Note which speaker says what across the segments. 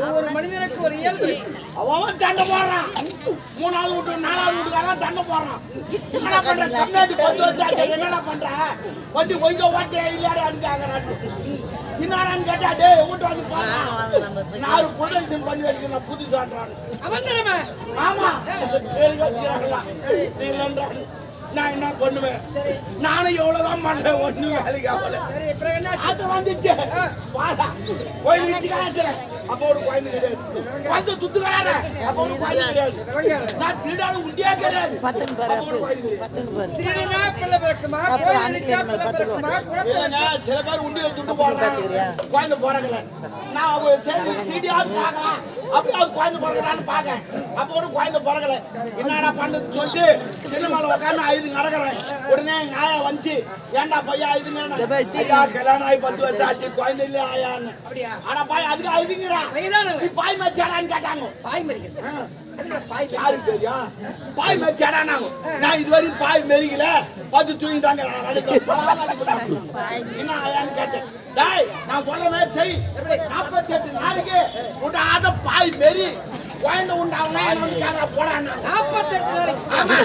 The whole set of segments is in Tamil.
Speaker 1: ஒவ்வொரு மனிதனுக்கு ஒரு இயல்பு.
Speaker 2: அவன்? சண்டை போடுறான் மூணாவது வீட்டு நாலாவது வீட்டுக்காரன் சண்டை போடுறான் என்னடா பண்ற கம்மியாட்டி பத்து வருஷம் என்னடா பண்ற வண்டி கொஞ்சம் ஓட்டே இல்லையாடா கேக்குறான் என்னடான்னு கேட்டா வீட்டு வந்து நாலு பொலிஷன் பண்ணி வச்சுக்கிறேன் புதுசான்றான்
Speaker 1: அவன் தானே
Speaker 2: ஆமா பேருக்கு வச்சுக்கிறாங்களா இல்லைன்றான் நான் என்ன பண்ணுவேன்? நானும் எவ்வளவுதான் பண்றேன் ஒண்ணு வேலைக்கு ஆகல. அது வந்துச்சு. கோயில் கடாச்சு அப்போ ஒரு குழந்தை கிடையாது. குழந்தை துத்து அப்போ ஒரு குழந்தை கிடையாது. நான் திருடாத உண்டியா கிடையாது. கிடையாது.
Speaker 1: திருடினா பிள்ளை பிறக்குமா? கோயில்? குழந்தை
Speaker 2: இல்லைங்க, சில பேர் உண்டியில துட்டு போடுறாங்க குழந்தை பிறக்கல நான் அவங்க சரி திருடியாவது பார்க்கலாம். அப்படியாவது குழந்தை பிறகுதான்னு பார்க்கேன் அப்போ ஒரு குழந்தை பிறக்கல. என்னடா பண்ணுறது சொல்லிட்டு சின்னமலை உட்காந்து ஐது நடக்கிறேன். உடனே ஆயா வந்துச்சு ஏன்டா பையா ஐதுங்க ஐயா கல்யாணம் ஆகி பத்து வருஷம் ஆச்சு குழந்தை இல்லையா ஆயான்னு. ஆனா பாய் அதுக்கு ஐதுங்கிறா
Speaker 1: வயதானவன்.
Speaker 2: நீ பாய் மச்சாடான்னு கேட்டாங்க.
Speaker 1: பாய் மறிக்கிறது.
Speaker 2: யாருக்கு தெரியும் பாய் மச்சாடானாங்க நான் இதுவரையும் பாய் மெரிக்கல பார்த்து தூங்கிட்டாங்க. என்ன ஆயான்னு கேட்டேன். டேய் நான் மாதிரி செய். நாற்பத்தி எட்டு நாளைக்கு உண்டாத பாய் மெரி. குழந்தை உண்டாவனா என்ன
Speaker 1: நாற்பத்தெட்டு நாளைக்கு.
Speaker 2: ஆமா.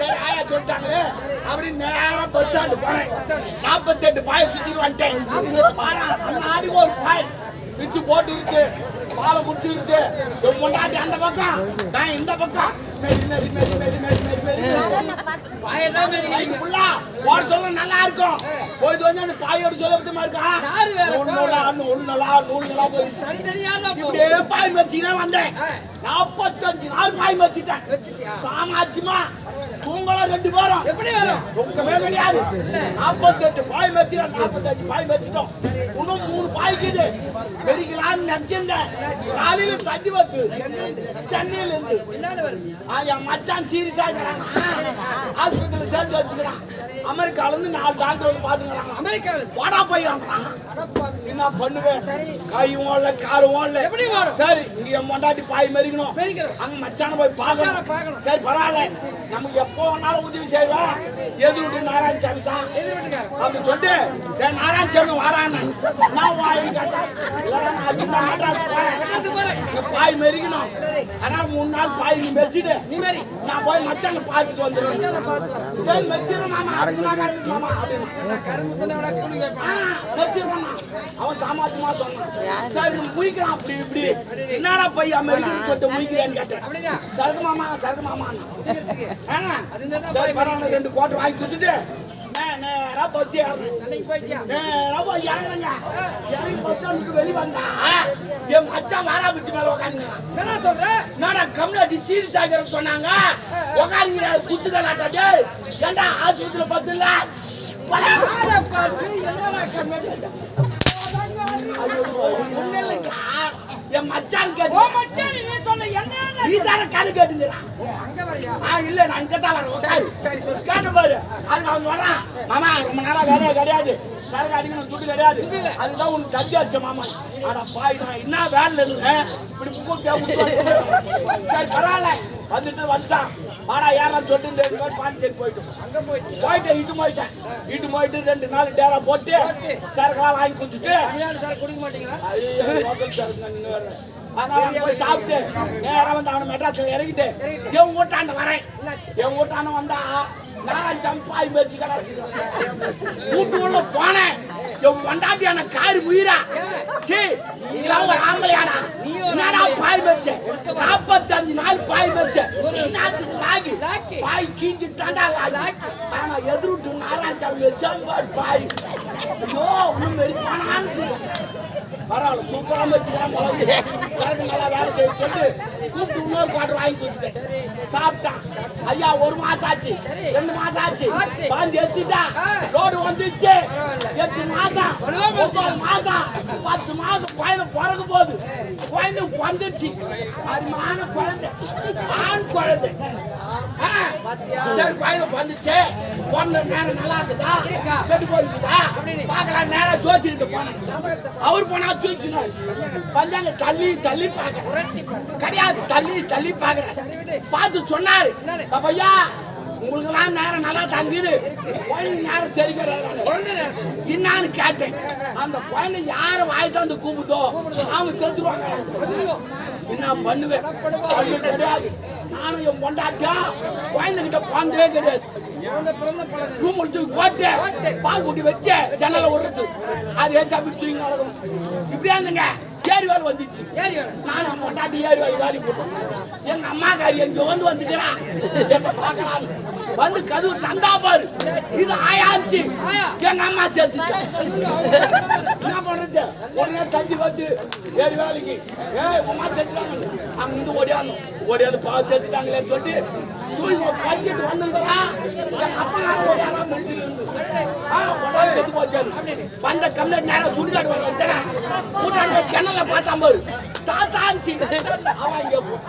Speaker 2: சரி ஆயா சொல்லிட்டாங்க அப்படி நேரா பஸ் ஸ்டாண்டு போனேன். நாற்பத்தெட்டு பாய் சுத்திட்டு வந்துட்டேன். பாரா அந்த ஆடிக்கு ஒரு பாய். பிச்சு போட்டு இருக்கு. பாலை முடிச்சு இருக்கு என் பொண்டாட்டி அந்த பக்கம். நான் இந்த பக்கம்.
Speaker 1: பாயை
Speaker 2: சொல்ல நல்லா இருக்கும். போயிட்டு வந்து அந்த பாயோட சொல்ல பத்தியமா இருக்கா?
Speaker 1: யாரு வேற?
Speaker 2: நூல் நூலா நூல் நூலா நூல் நூலா போய். இப்படியே பாய் மச்சினா வந்தேன். நாற்பத்தஞ்சு நாள் பாய் மச்சிட்டேன்.
Speaker 1: வச்சுட்டியா?
Speaker 2: சாமாச்சியமா தூங்கலாம் ரெண்டு பேரும்.
Speaker 1: எப்படி வரும்?
Speaker 2: ரொக்கமே கிடையாது நாற்பத்தெட்டு பாய் மச்சி நாற்பத்தஞ்சு பாய் மச்சிட்டோம் இன்னும் மூணு பாய்க்குது மெரிக்கலான்னு நினைச்சிருந்தேன். காலையில தண்ணி வந்து சென்னையில இருந்து என் மச்சான் சீரியஸா இருக்கிறான். ஆஸ்பத்திரியில சேர்த்து வச்சுக்கிறான். அமெரிக்கால இருந்து நாலு டாக்டர் வந்து பாத்துக்கிறாங்க
Speaker 1: அமெரிக்காவில்
Speaker 2: வாடா
Speaker 1: அடப்பாவி.
Speaker 2: என்ன பண்ணுவேன்? கையும் ஓடல காரும்
Speaker 1: ஓடும்?
Speaker 2: சரி இங்க என் மொண்டாட்டி பாய் மறிக்கணும்
Speaker 1: மறிக்கணும்.
Speaker 2: அங்க மச்சான போய் பார்க்கணும். சரி பரவாயில்ல. நமக்கு எப்போ வேணாலும் உதவி செய்வேன். எதிர் விட்டு நாராயணசாமி தான்.
Speaker 1: எதிர் வீட்டுக்காரர்.
Speaker 2: அப்படி சொல்லிட்டு "டேய் நாராயணசாமி வாடான்னு நான் வாயின்னு கேட்டேன். நான் நான் பாய் மெரிக்கணும் ஆனா மூணு நாள் பாய் நீ மெரிச்சிட்டு
Speaker 1: நீ மாரி.
Speaker 2: நான் போய் மச்சானை பார்த்துட்டு வந்துடுவேன்
Speaker 1: மச்சானை பார்த்து வா.
Speaker 2: சரி மெரிச்சிடும் மாமா. அதுக்கு மாமா அவன் சாமாத்தியமா சொன்னான். சரி, முழிக்கிறான் அப்படி இப்படி. என்னடா பையன் அமெரிக்கன் சொல்லிட்டு முழிக்கிறேன்னு கேட்டேன். சரக்கு மாமா, சரக்கு சரி, பரவாயில்ல, ரெண்டு கோட்டை வாங்கி கொடுத்துட்டு, நேரா
Speaker 1: போயிட்டியா?
Speaker 2: நேரா போய் இறங்குனேங்க. இறங்கி வெளிய வந்தா, என் மச்சான் வாரா பிடிச்சு மேல.
Speaker 1: என்ன சொல்ற?
Speaker 2: என்னடா கம்யூனிட்டி சீரியஸ் ஆகிறன்னு சொன்னாங்க உக்காந்துங்கிற குத்து கலாட்டா டேய் ஏண்டா ஆஸ்பத்திரியில பத்து இல்ல
Speaker 1: பார்த்து என்னடா?
Speaker 2: என் மச்சான்
Speaker 1: ஓ
Speaker 2: கேட்டு
Speaker 1: மச்சான், நீ சொன்ன என்னடா?
Speaker 2: நீ தானே கதை கேட்டுங்கிறான்
Speaker 1: அங்க வரியா?
Speaker 2: ஆ இல்ல நான் இங்க தான் வரேன் உட்காரு.
Speaker 1: சரி, சரி.
Speaker 2: கேட்டு பாரு. அதுக்கு அவன் வரான் மாமா ரொம்ப நாளா வேலையே கிடையாது. சரக்கு அடிக்கணும் துட்டு கிடையாது. அதுதான் உனக்கு தந்தி அடிச்ச மாமா. ஆனா பாய் நான் என்ன வேலையில இருந்தேன்? இப்படி சரி பரவாயில்ல. வந்துட்டு வந்துட்டான். வாடா யாரும் சொல்லிட்டு ரெண்டு பேர் பாண்டிச்சேரி போயிட்டோம்
Speaker 1: அங்க போயிட்டு.
Speaker 2: போயிட்டேன் இட்டு போயிட்டேன் இட்டு போயிட்டு ரெண்டு நாள் டேரா போட்டு சரக்குலாம் வாங்கி
Speaker 1: தமிழ்நாடு சார் குடிக்க மாட்டீங்களா?
Speaker 2: லோக்கல். அதனால போய் சாப்பிட்டு நேரா வந்து அவனை மெட்ராஸ்ல இறங்கிட்டு என் வீட்டாண்ட வரேன். என் வீட்டாண்ட வந்தா நான் ஜம்பாய் வச்சு கிடச்சு வீட்டு உள்ள என் பொண்டாட்டியான காரி முயிரா. சீ நீலாம் ஒரு ஆம்பளையாடா. என்னடா பாய் வச்ச நாற்பத்தஞ்சு நாள் பாய் வச்ச என்னத்துக்கு லாகி. பாய் கீஞ்சி தாண்டா லாகி ஆனா எதிர்விட்டு நாராயணசாமி வச்சாங்க பாய். பரவாயில்ல சூப்பரா வச்சுக்கலாம் சரக்கு நல்லா வேலை செய்ய சொல்லிட்டு கூப்பிட்டு இன்னொரு குவார்டர் வாங்கி கொடுத்துட்டேன். சாப்பிட்டான். ஐயா ஒரு மாசம் ஆச்சு. ரெண்டு மாசம் ஆச்சு. வந்து எத்திட்டா. ரோடு வந்துச்சு. எட்டு மாசம். ஒன்பது மாசம். பத்து மாசம் குழந்தை பிறக்க போகுது. குழந்தை பிறந்துச்சு அருமையான குழந்தை. ஆண் குழந்தை. சரி பயணம் வந்துச்சு. பிறந்த நேரம் நல்லா இருக்குதா? கெட்டு போயிருக்குதா? பார்க்கலாம் நேரம் ஜோசிக்கிட்டு போனேன். அவர் போனா ஜோதிக்கணும் பஞ்சாங்க தள்ளி தள்ளி பார்க்க கிடையாது தள்ளி தள்ளி பார்க்கறேன். பார்த்து சொன்னாரு. ஐயா உங்களுக்கு எல்லாம் நேரம் நல்லா தங்குது. குழந்தை நேரம் சரி என்னான்னு கேட்டேன். அந்த குழந்தை யார வாய் வந்து கூப்பிட்டோ? அவங்க செத்துருவாங்க. என்ன பண்ணுவேன்? கிடையாது நானும் என் பொண்டாட்டியா குழந்தைகிட்ட குழந்தையே கிடையாது. ரூம் தூக்கி போட்டு பால் கூட்டி வச்சு ஜன்னல விடுறது அது ஏன் சாப்பிட்டு தூங்கி நடக்கும் இப்படியா இருந்துங்க. ஏரி வேலை வந்துச்சு. நானும் என் பொண்டாட்டி ஏரி வேலை வேலை போட்டோம். எங்க அம்மாக்காரி எங்க வந்து வந்துக்கிறா எப்ப பார்க்கலாம் வந்து கதவு தந்தா பாரு. இது ஆயாச்சு. எங்க அம்மா சேர்த்துட்டா. என்ன பண்றது? உடனே தஞ்சி வந்து ஏழு வேலைக்கு. ஏய் உமா சேர்த்துட்டாங்க அங்க இருந்து ஓடியாந்து ஓடியாந்து பா சேர்த்துட்டாங்களேன்னு சொல்லிட்டு தூக்கி பச்சிட்டு வந்துங்கிறா எங்க அப்பா ஓடியாரா மெட்டில இருந்து போச்சாரு. வந்த கம்ப்ளைண்ட் நேரம் சுடுகாடு வர வச்சேன் கூட்டாண்டு ஜன்னல பார்த்தான் பாரு. தாத்தா ஆச்சு அவன் இங்க போ-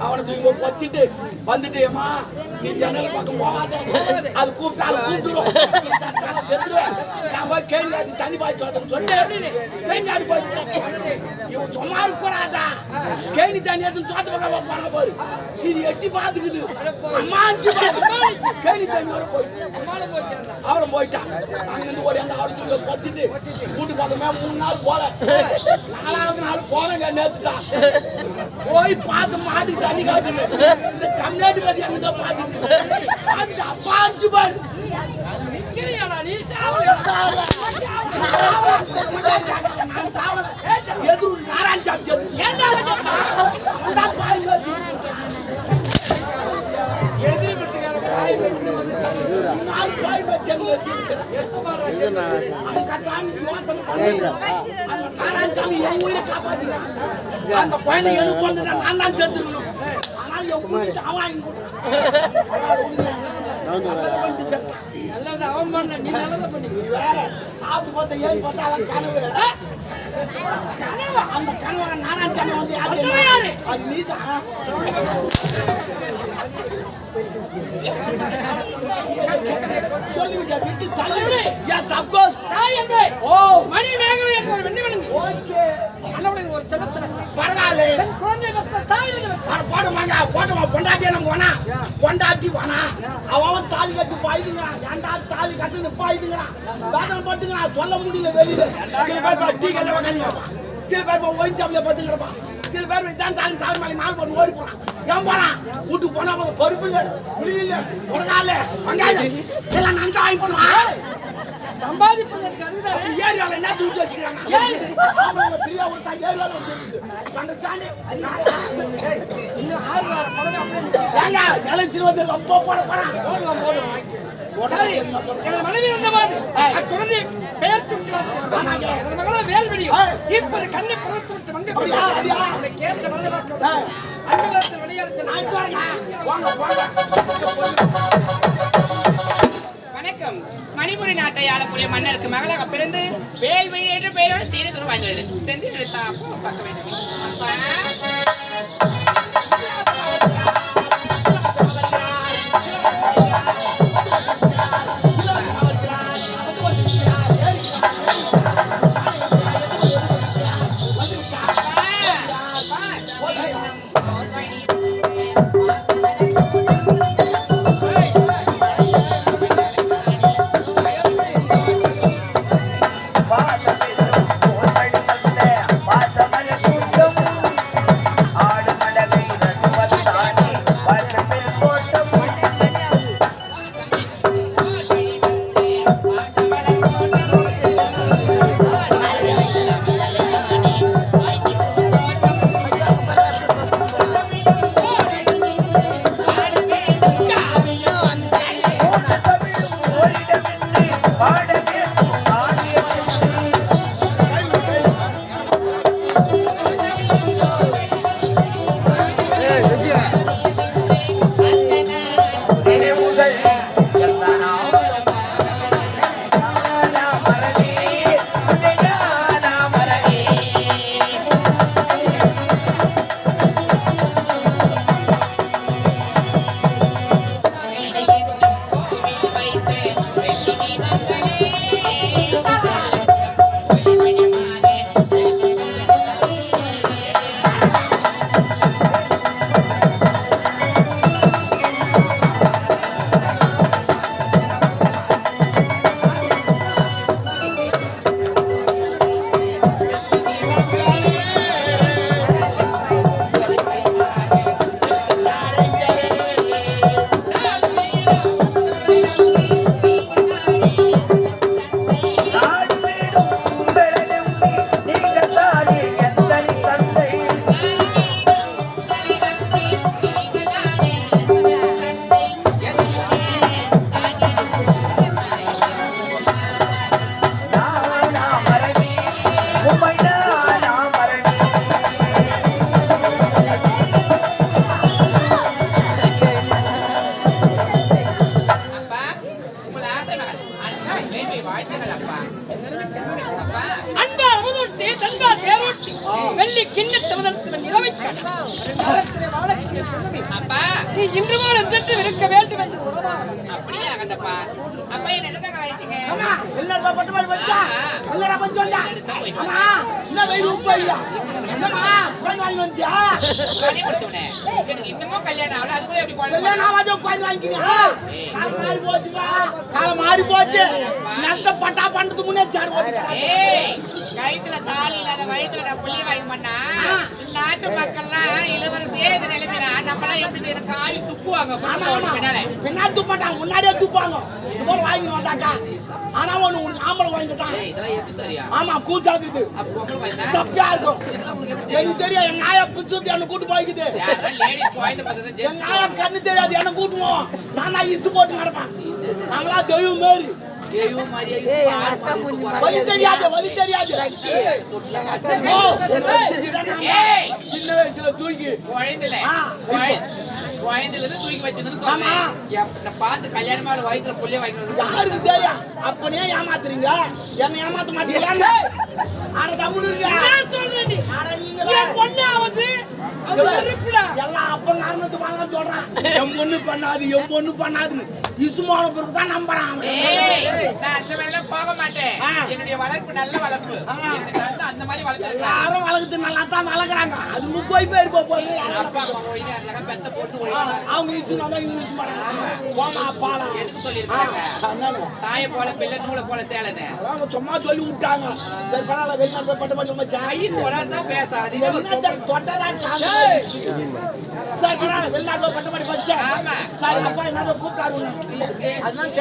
Speaker 2: அவனை தூக்கி போய் வச்சுட்டு வந்துட்டு ஜன்னல் பக்கம் போகாத அது கூப்பிட்டாலும் கூப்பிட்டுரும் செத்துருவேன் நான் போய் கேள்வி தண்ணி பாய்ச்சி சொல்லிட்டு கேள்வி போய் இவன் சும்மா கேணி தண்ணி எடுத்து தோட்ட பக்கம் போறாங்க பாரு இது எட்டி பாத்துக்குது. அம்மா அஞ்சு கேணி தண்ணி வர போய் அவரும் போயிட்டான். அங்கிருந்து ஓடி அந்த அவளுக்கு வச்சுட்டு கூட்டு பார்த்தோமே மூணு நாள் போல. நாலாவது நாள் போனங்க நேத்துட்டான் போய் பார்த்து மாட்டுக்கு தண்ணி காட்டுங்க இந்த கம்யூனிட்டி பத்தி அங்கதான் பார்த்துட்டு பார்த்துட்டு அப்பா அஞ்சு பாரு. செத்து. ஏன்டா வந்து அந்த வந்து. குழந்தை எனக்கு வந்ததா நான் தான் செத்துருக்கணும் ஆனால் அவன்
Speaker 1: அவன் பண்ண நீ நல்லதை பண்ணி
Speaker 2: நீ வேற சாப்பிட்டு பார்த்தா ஏறி பார்த்தா அவன் கனவு. அந்த கனவை நாராயணசாமி வந்து? அது நீதான் சொல்லிவிட்ட அப்கோர்ஸ்
Speaker 1: தாய் என்பே
Speaker 2: ஓ.
Speaker 1: மணி மேகலை என்ப ஒரு வெண்ணி வணங்கி
Speaker 2: ஓகே.
Speaker 1: அண்ணவளை ஒரு செல்லத்துல
Speaker 2: பரவாயில்ல.
Speaker 1: தன் குழந்தை பெற்ற தாய் என்று
Speaker 2: போடுமாங்க போட்டோமா பொண்டாட்டி நம்ம போனா பொண்டாட்டி போனா அவன் தாலி கட்டி பாயுதுங்கிறான் ஏன்டா தாலி கட்டுன்னு பாயுதுங்கிறான் வேதனை சொல்ல முடியல வெளியில. சில பேர் டீ கல்ல சில பேர் ஒயின் சில பேர் மேலே போட்டு ஓடி போறான். ஏன் போறான் வீட்டுக்கு போனா அவங்க பருப்பு இல்லை புளி இல்லை முருங்கால வெங்காயம் எல்லாம் தான் வாங்கி போடுவான்
Speaker 1: சம்பாதிப்பதற்கு
Speaker 2: ஏரியால என்ன தூக்கி வச்சுக்கிறாங்க? ஃப்ரீயா கொடுத்தா ஏரியால வச்சிருக்கு கண்டுச்சாண்டி ஏங்க எலெக்ஷன் வந்து ரொம்ப போட போறான்.
Speaker 1: சரி எனது மனைவி பெயர் சுற்றுவார் எனது மகளை வேல்வெளியும் இப்போது கண்ணை புறத்து வந்து? கேட்ட
Speaker 2: ஏய், வாங்க. வாங்க
Speaker 3: வணக்கம். மணிபுரி நாட்டை ஆளக்கூடிய மன்னருக்கு மகளாக பிறந்து வேல் வழி என்ற பெயரோடு சீர துருவாய்ந்தது சென்று நிறுத்தா பார்க்க வேண்டும்.
Speaker 2: காலம் மாறி போச்சு நெத்த பட்டா பண்றதுக்கு முன்னே சேர்
Speaker 3: கழுத்துல தாலி இல்லாத நான் புள்ளி வாங்கி பண்ணா நாட்டு மக்கள்லாம் இளவரசியே இந்த நிலைமைனா நம்மளாம் எப்படி துப்புவாங்க?
Speaker 2: துப்பட்டாங்க, முன்னாடியே துப்பாங்க. இது போல வாங்கி வந்தாக்கா. ஆனா ஒண்ணு, ஆம்பளை
Speaker 3: சரியா
Speaker 2: ஆமா, இது.
Speaker 3: குழந்தை
Speaker 2: சப்பியா இருக்கும். எனக்கு தெரியும், என் நாயை பிடிச்சு வந்து என்னை கூட்டு போய்க்குது. என் நாயை கண்ணு தெரியாது, என்னை கூட்டுவோம். நான் தான் இழுத்து போட்டு கிடப்பேன். நாங்களா தெய்வம் மாரி.
Speaker 3: இருக்கு, இருக்கு.
Speaker 2: வலி தெரியாது, வலி தெரியாது. சின்ன வயசுல தூக்கி
Speaker 3: நான்
Speaker 2: யாருக்கு தெரியும் அப்பனே ஏமாத்துறீங்க என்ன ஏமாத்த மாட்டீங்களா அட தமிழ்
Speaker 1: நான் சொல்றேன் நீ.
Speaker 2: அட நீங்க எல்லாம் அப்ப காரணத்து வாங்க சொல்றான். என் பொண்ணு பண்ணாது என் பொண்ணு பண்ணாதுன்னு. இசுமான பிறகு தான் நம்புறான்
Speaker 3: நான் அந்த மாதிரிலாம் போக மாட்டேன்.
Speaker 2: ஆ.
Speaker 3: என்னுடைய வளர்ப்பு நல்ல வளர்ப்பு. அந்த மாதிரி
Speaker 2: வளர்க்குறது தான் வளர்க்குறாங்க. அது முப்பது பேர் போக போகுது. அவங்க இசு நல்லா இங்கிலீஷ் பண்ணாங்க ஓமா அப்பாலா
Speaker 3: எதுக்கு சொல்லியிருக்காங்க?
Speaker 2: என்னங்க?
Speaker 3: தாயை போல பிள்ளை நூலை போல சேலன்னு.
Speaker 2: அவங்க சும்மா சொல்லி விட்டாங்க. சரி பரவாயில்ல வெளிநாட்டு போய் பட்டு பட்டு மச்சான்
Speaker 3: கை தொடர்தான் பேசாது
Speaker 2: என்னத்த தொட்டதா காணோம். சார் வெளிநாட்டுல அப்பா என்ன கூப்பிட்டாரு அதெல்லாம்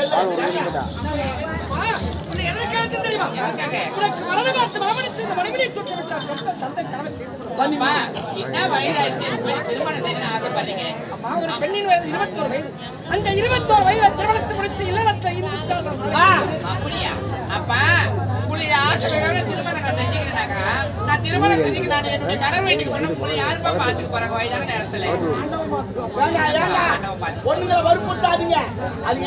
Speaker 1: தெரியுமா? ஒரு வயது 21 வயது. திருமணத்தை முடித்து இல்லறத்தை
Speaker 3: அப்பா உங்களுடைய ஆசைக்காக திருமணம் நான் செஞ்சுக்கிறேனாக்கா நான் திருமணம் செஞ்சுக்க என்னுடைய யாருப்பா போறாங்க வயதான நேரத்துல.
Speaker 2: வற்புறுத்தாதீங்க. அது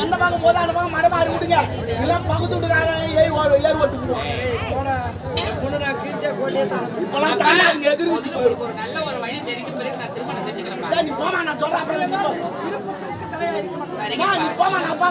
Speaker 2: போதோ அந்த பக்கம் விடுங்க. ஏறி. இப்பெல்லாம் தாண்டாதுங்க,
Speaker 3: நல்ல ஒரு வழி பிறகு திருமணம் செஞ்சுக்கிறேன்
Speaker 2: போம்மா, நான் சொல்றேன், அப்புறம் நீ போ.
Speaker 1: இருப்பதற்கு தலையா இருக்க மாட்டேன்.
Speaker 3: சரிங்க
Speaker 2: அம்மா, நீ போம்மா, நான் அப்பா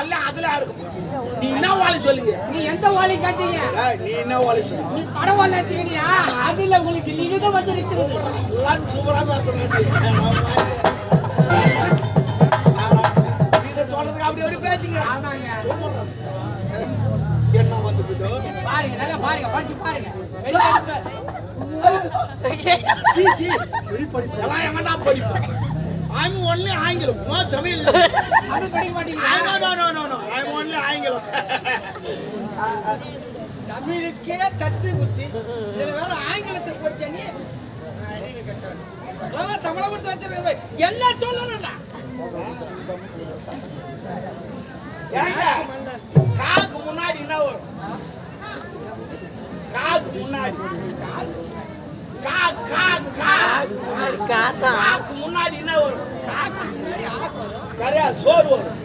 Speaker 2: எல்லாம் அதுல இருக்கும். நீ என்ன ஓலை சொல்லுங்க?
Speaker 1: நீ எந்த ஓலை காட்டீங்க?
Speaker 2: நீ என்ன ஓலை சொல்லு
Speaker 1: நீ படம் ஓலை வச்சுக்கிறியா அதுல உங்களுக்கு நிகிதம் வந்திருக்கிறது
Speaker 2: எல்லாம் சூப்பரா பேசுறேன் இதை சொல்றதுக்கு அப்படி அப்படி பேசுங்க. என்ன வந்து
Speaker 1: பாருங்க நல்லா பாருங்க படிச்சு பாருங்க.
Speaker 2: சீ வெளிப்படிப்பு. எல்லாம் ஏமாண்டா படிப்பு? I'm only ஆங்கிலம் நோ தமிழ்
Speaker 1: அது படிக்க மாட்டீங்க
Speaker 2: I no no no no no. I'm only ஆங்கிலம்
Speaker 1: தமிழுக்கே தத்து புத்தி. இதுல வேற ஆங்கிலத்தை போட்ட நீ அறிவு கெட்டவன். இதெல்லாம் தமிழை மட்டும் வச்சிருக்க என்ன சொல்லணும்டா?
Speaker 2: ஏங்க காக்கு முன்னாடி என்ன வரும்? காக்கு முன்னாடி. காக்கு முன்னாடி என்ன வரும். கரையா சோறு வரும்.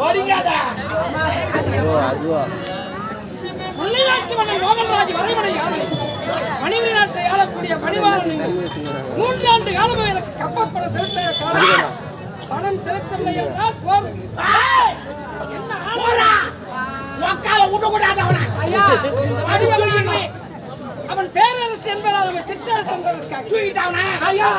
Speaker 2: படிக்காத.
Speaker 1: மணிவரி நாட்டை ஆளக்கூடிய மணிவாரன் மூன்றாண்டு காலமாக எனக்கு கப்பப்படம் செலுத்த பணம் செலுத்தவில்லை என்றால்
Speaker 2: ஏய்,
Speaker 1: என்ன ஆளு?
Speaker 2: உக்கால விடக்கூடாது அவனை
Speaker 1: ஐயா அடிக்கொள்கிறேன் அவன் பேரரசு என்பதால் அவன் சிற்றரசு என்பதற்காக.
Speaker 2: தூக்கிட்டாவன
Speaker 1: ஐயா.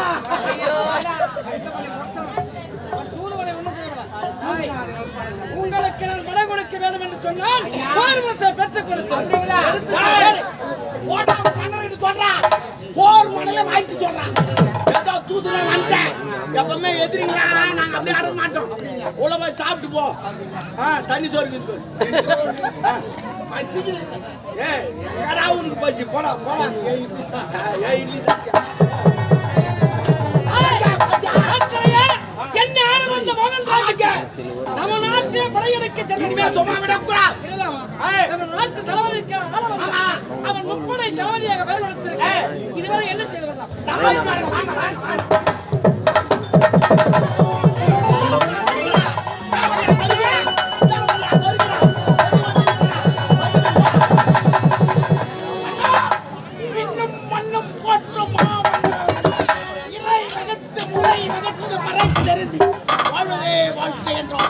Speaker 1: உங்களுக்கு நான் விட கொடுக்க வேண்டும் என்று சொன்னால் பார்வத்தை பெற்றுக்
Speaker 2: கொடுத்தோம் சொல்றான் போர் மணலும் ஆயிட்டு சொல்றான். ஏதோ தூதுல வந்தேன். எப்பவுமே எதிரிங்களா? நாங்க அப்படியே அட மாட்டோம். உள்ள போய் சாப்பிட்டு போ தண்ணி சோறுக்கு ஏய் எங்கடா உனக்கு பசி போடா போடா. ஏய் இட்லி
Speaker 1: என்ன ஆனந்த மகன் ராஜா படையெடுக்க
Speaker 2: சென்றார்
Speaker 1: சுமாவிடக்கூடாது நாட்டு தலைவருக்கு அவன் முப்படை தலைவரியாக பயன்படுத்திருக்கிறார் இதுவரை என்ன செய்வதா வாழ்க்கை என்றால்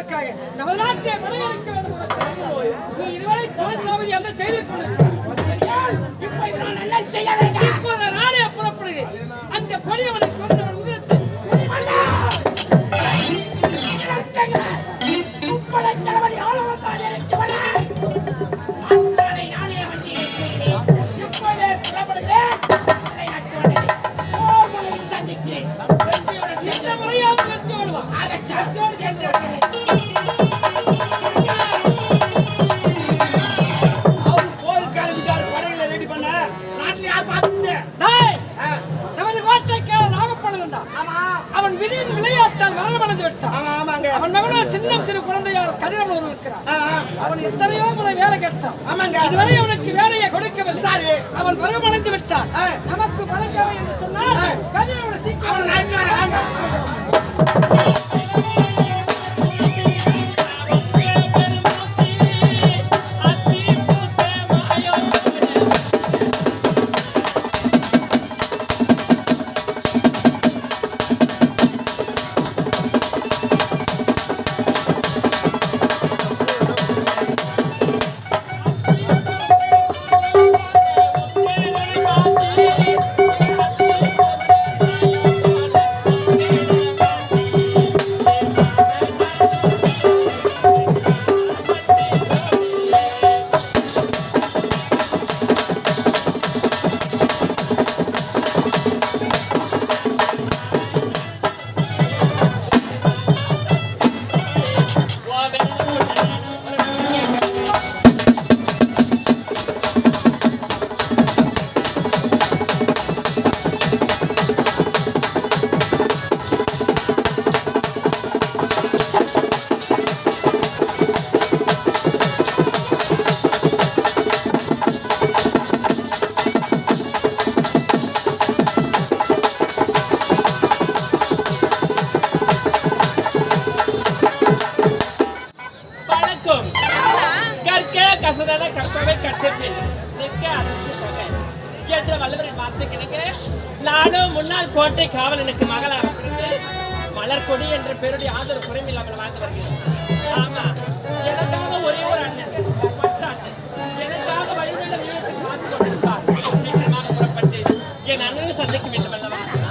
Speaker 1: என்பதற்காக நமது நாட்டை இதுவரை பாதுகாப்பு என்ன செய்து கொண்டிருக்கிறார் நானே புறப்படுகிறேன். அந்த
Speaker 2: கொடியவனுக்கு Bisa.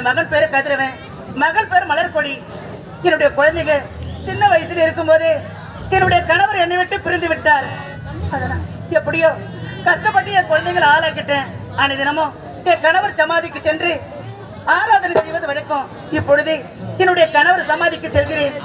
Speaker 1: மகள் மகன்
Speaker 4: பேரு கதிரவன். மகள் பேர் மலர்கொடி. என்னுடைய குழந்தைங்க சின்ன வயசுல இருக்கும்போது என்னுடைய கணவர் என்னை விட்டு பிரிந்து விட்டார். எப்படியோ கஷ்டப்பட்டு என் குழந்தைகளை ஆளாக்கிட்டேன். ஆனா தினமும் என் கணவர் சமாதிக்கு சென்று ஆராதனை செய்வது வழக்கம். இப்பொழுது என்னுடைய கணவர் சமாதிக்கு செல்கிறேன்.